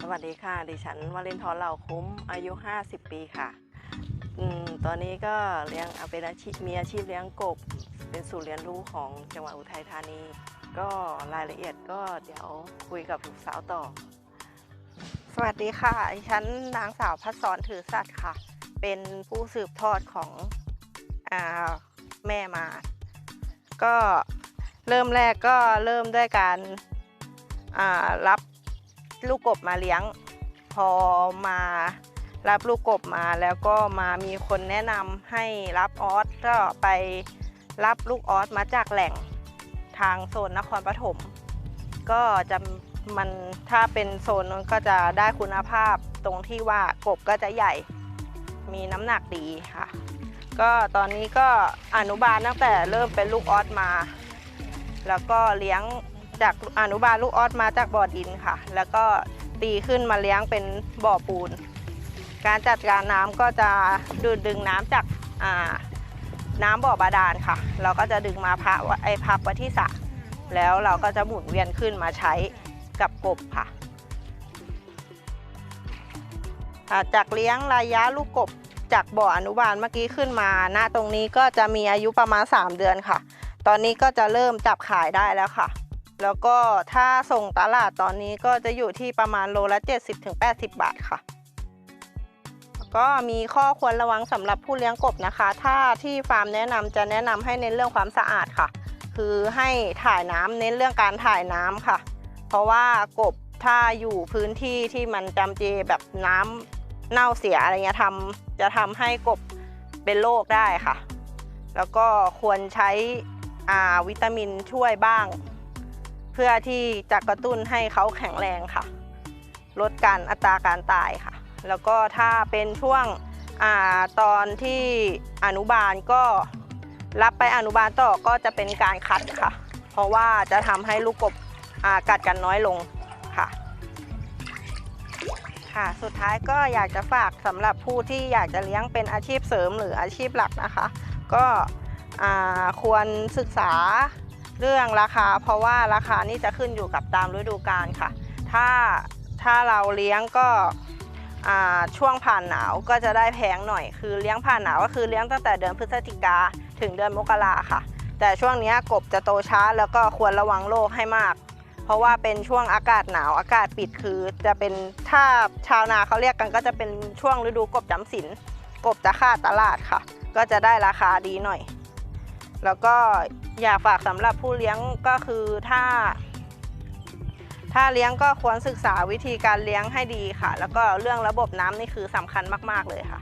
สวัสดีค่ะ ดิฉันวลินทร์เหล่าคุ้มอายุ 50 ปีค่ะอมตอนนี้ก็เลี้ยงเอาเป็นอาชีพมีอาชีพเลี้ยงกบ เป็นศูนย์เรียนรู้ของจังหวัดอุทัยธานี ก็รายละเอียดก็เดี๋ยวคุยกับลูกสาวต่อ สวัสดีค่ะดิฉันนางสาวพัศรถือสัตว์ค่ะ เป็นผู้สืบทอดของอาแม่มา ก็เริ่มแรกก็เริ่มด้วยการรับ ลูกกบมาเลี้ยง พอมารับลูกกบมาแล้วก็มามีคนแนะนำให้รับออสก็ไปรับลูกออสมาจากแหล่งทางโซนนครปฐมก็จะมันถ้าเป็นโซนนั้นก็จะได้คุณภาพตรงที่ว่ากบก็จะใหญ่มีน้ำหนักดีค่ะ ก็ตอนนี้ก็อนุบาลตั้งแต่เริ่มเป็นลูกออสมา แล้วก็เลี้ยง จากอนุบาลลูกออสมาจากบ่อดินค่ะ แล้วก็ตีขึ้นมาเลี้ยงเป็นบ่อปูน การจัดการน้ำก็จะดูดดึงน้ำจากอ่าน้ำบ่อบาดาลค่ะ เราก็จะดึงมาพักไว้ไอพักไว้ที่สระแล้วเราก็จะหมุนเวียนขึ้นมาใช้กับกบค่ะอ่าจากเลี้ยงระยะลูกกบจากบ่ออนุบาลเมื่อกี้ขึ้นมา ณตรงนี้ก็จะมีอายุประมาณ 3 เดือนค่ะ ตอนนี้ก็จะเริ่มจับขายได้แล้วค่ะ แล้วก็ถ้าส่งตลาดตอนนี้ก็จะอยู่ที่ประมาณโลละ 70-80 บาทค่ะ ก็มีข้อควรระวังสำหรับผู้เลี้ยงกบนะคะ ถ้าที่ฟาร์มแนะนำจะแนะนำให้เน้นเรื่องความสะอาดค่ะ คือให้ถ่ายน้ำเน้นเรื่องการถ่ายน้ำค่ะ เพราะว่ากบถ้าอยู่พื้นที่ที่มันจำเจแบบน้ำเน่าเสียอะไรเงี้ยทำจะทำให้กบเป็นโรคได้ค่ะ แล้วก็ควรใช้วิตามินช่วยบ้าง เพื่อที่จะกระตุ้นให้เขาแข็งแรงค่ะ ลดการอัตราการตายค่ะ แล้วก็ถ้าเป็นช่วงอตอนที่อนุบาลก็รับไปอนุบาลต่อก็จะเป็นการคัดค่ะ เพราะว่าจะทำให้ลูกกบกัดกันน้อยลงค่ะค่ะสุดท้ายก็อยากจะฝากสำหรับผู้ที่อยากจะเลี้ยงเป็นอาชีพเสริมหรืออาชีพหลักนะคะ ก็ควรศึกษา เรื่องราคาเพราะว่าราคานี่จะขึ้นอยู่กับตามฤดูกาลค่ะ ถ้าถ้าเราเลี้ยงก็ช่วงผ่านหนาวก็จะได้แพงหน่อย คือเลี้ยงผ่านหนาวก็คือเลี้ยงตั้งแต่เดือนพฤศจิกาถึงเดือนมกราค่ะ แต่ช่วงนี้กบจะโตช้าแล้วก็ควรระวังโรคให้มาก เพราะว่าเป็นช่วงอากาศหนาวอากาศปิดคือจะเป็นถ้าชาวนาเขาเรียกกันก็จะเป็นช่วงฤดูกบจำศีลกบจะขาตลาดค่ะ ก็จะได้ราคาดีหน่อย แล้วก็อยากฝากสำหรับผู้เลี้ยงก็คือถ้า ถ้าเลี้ยงก็ควรศึกษาวิธีการเลี้ยงให้ดีค่ะ แล้วก็เรื่องระบบน้ำนี่คือสำคัญมาก ๆ เลยค่ะ